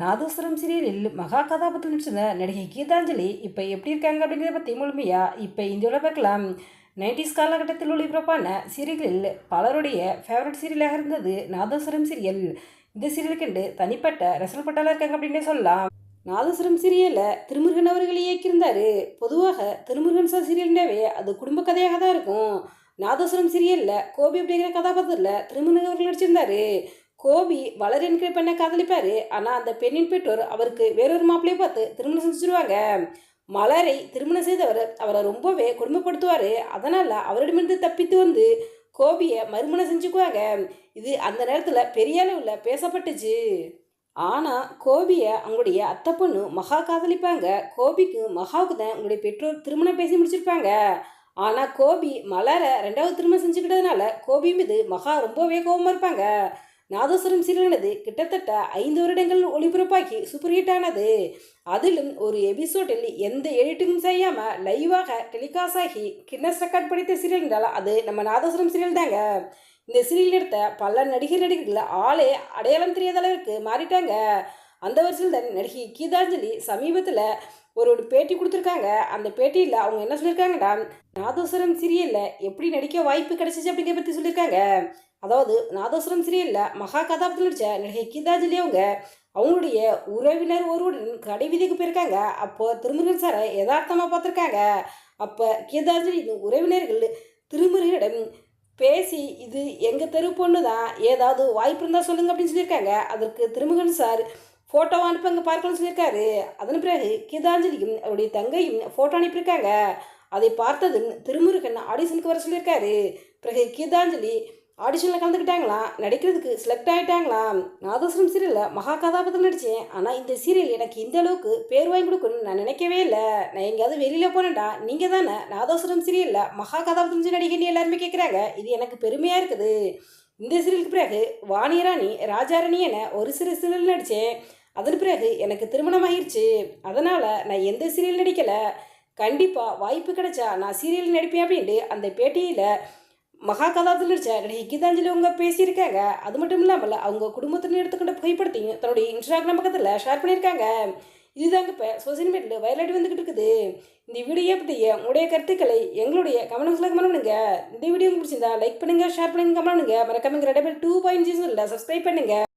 நாதஸ்வரம் சீரியலில் மகா கதாபாத்திரம் நடிச்சிருந்த நடிகை கீதாஞ்சலி இப்போ எப்படி இருக்காங்க அப்படிங்கிறத பற்றி முழுமையாக இப்போ இந்தியோட பார்க்கலாம். நைன்டிஸ் காலகட்டத்தில் ஒளிபரப்பான சீரியல்களில் பலருடைய ஃபேவரட் சீரியலாக இருந்தது நாதஸ்வரம் சீரியல். இந்த சீரியலுக்கு தனிப்பட்ட ரசல் பட்டாலாக இருக்காங்க அப்படின்னே சொல்லலாம். நாதஸ்வரம் சீரியலில் திருமுருகன் அவர்கள் இயக்கியிருந்தார். பொதுவாக திருமுருகன் சார் சீரியல்னாவே அது குடும்ப கதையாக தான் இருக்கும். நாதஸ்வரம் சீரியலில் கோபி அப்படிங்கிற கதாபாத்திரத்தில் திருமுருகன் அவர்கள் நடிச்சிருந்தாரு. கோபி வளர் என்கிற பெண்ணை காதலிப்பார். ஆனால் அந்த பெண்ணின் பெற்றோர் அவருக்கு வேறொரு மாப்பிள்ளையை பார்த்து திருமணம் செஞ்சுருவாங்க. மலரை திருமணம் செய்தவர் அவரை ரொம்பவே கொடுமைப்படுத்துவார். அதனால் அவரிடமிருந்து தப்பித்து வந்து கோபியை மறுமணம் செஞ்சுக்குவாங்க. இது அந்த நேரத்தில் பெரிய அளவில் பேசப்பட்டுச்சு. ஆனால் கோபியை அவங்களுடைய அத்தை பொண்ணு மகா காதலிப்பாங்க. கோபிக்கு மகாவுக்கு தான் உங்களுடைய பெற்றோர் திருமணம் பேசி முடிச்சிருப்பாங்க. ஆனால் கோபி மலரை ரெண்டாவது திருமணம் செஞ்சுக்கிட்டதுனால கோபி மீது மகா ரொம்பவே கோபமாக இருப்பாங்க. நாதஸ்வரம் சீரியலானது கிட்டத்தட்ட ஐந்து வருடங்கள் ஒளிபரப்பாகி சூப்பர் ஹிட் ஆனது அதிலும் ஒரு எபிசோடில் எந்த எடிட்டிங்கும் செய்யாமல் லைவாக டெலிகாஸ்ட் ஆகி கின்னஸ் ரெக்கார்ட் படித்த சீரியல் என்றால் அது நம்ம நாதஸ்வரம் சீரியல் தாங்க. இந்த சீரியல் எடுத்த பல நடிகர் நடிகர்கள் ஆளே அடையாளம் தெரியாத அளவிற்கு மாறிட்டாங்க. அந்த வருஷத்தில் தான் நடிகை கீதாஞ்சலி சமீபத்தில் ஒரு ஒரு பேட்டி கொடுத்துருக்காங்க. அந்த பேட்டியில் அவங்க என்ன சொல்லியிருக்காங்கன்னா நாதோசரம் சீரியலில் எப்படி நடிக்க வாய்ப்பு கிடைச்சிச்சு அப்படிங்கிற பற்றி சொல்லியிருக்காங்க. அதாவது நாதஸ்வரம் சீரியலில் மகா கதாபாத்திரம் நடித்த நடிகை கீதாஞ்சலியவங்க அவங்களுடைய உறவினர் ஒருவருடன் கடை விதிக்கு போயிருக்காங்க. அப்போ திருமுருகன் சாரை யதார்த்தமாக பார்த்துருக்காங்க. அப்போ கீதாஞ்சலி உறவினர்கள் திருமுருகனிடம் பேசி இது எங்கள் தெரு பொண்ணு தான் ஏதாவது வாய்ப்பு இருந்தால் சொல்லுங்க அப்படின்னு சொல்லியிருக்காங்க. அதற்கு திருமுருகன் சார் ஃபோட்டோவை அனுப்புங்க பார்க்கணும்னு சொல்லியிருக்காரு. அதன் பிறகு கீதாஞ்சலியும் அவருடைய தங்கையும் ஃபோட்டோ அனுப்பியிருக்காங்க. அதை பார்த்ததும் திருமுருகன் ஆடிஷனுக்கு வர சொல்லியிருக்காரு. பிறகு கீதாஞ்சலி ஆடிஷனில் கலந்துக்கிட்டாங்களா? நடிக்கிறதுக்கு செலக்ட் ஆகிட்டாங்களா நாதஸ்வரம் சீரியலில் மகா கதாபாத்திரம் நடித்தேன் ஆனால் இந்த சீரியல் எனக்கு இந்த அளவுக்கு பேர் வாங்கி கொடுக்கணும்னு நான் நினைக்கவே இல்லை. நான் எங்கேயாவது வெளியில் போனேன்டா. நீங்கள் தானே நாதஸ்வரம் சீரியலில் மகா கதாபாத்திரம் நடிகை எல்லாருமே கேட்குறாங்க இது எனக்கு பெருமையாக இருக்குது. இந்த சீரியலுக்கு பிறகு வாணியராணி ராஜாராணி என ஒரு சிறு சீரியல் நடித்தேன் அதன் பிறகு எனக்கு திருமணம் ஆயிடுச்சு அதனால் நான் எந்த சீரியல் நடிக்கலை. கண்டிப்பாக வாய்ப்பு கிடைச்சா நான் சீரியல் நடிப்பேன் அப்படின்ட்டு அந்த பேட்டியில் மகா கதாபாத்திரம் நடிகை கீதாஞ்சலி அவங்க பேசியிருக்காங்க. அது மட்டும் இல்லாமல் அவங்க குடும்பத்தில் எடுத்துக்கிட்ட புகைப்படத்தையும் தன்னுடைய இன்ஸ்டாகிராம் பக்கத்தில் ஷேர் பண்ணியிருக்காங்க. இதுதாங்க இப்போ சோசியல் மீடியாவில் வைரலாகி வந்துக்கிட்டு இருக்குது. இந்த வீடியோ பற்றிய உங்களுடைய கருத்துக்களை எங்களுடைய கமெண்ட்ஸில் கமெண்ட் பண்ணுங்க. இந்த வீடியோ பிடிச்சிருந்தா லைக் பண்ணுங்கள் ஷேர் பண்ணுங்க கமெண்ட் பண்ணுங்க. மறக்காம பேர் டூ பாயிண்ட் இல்லை சப்ஸ்கிரைப் பண்ணுங்கள்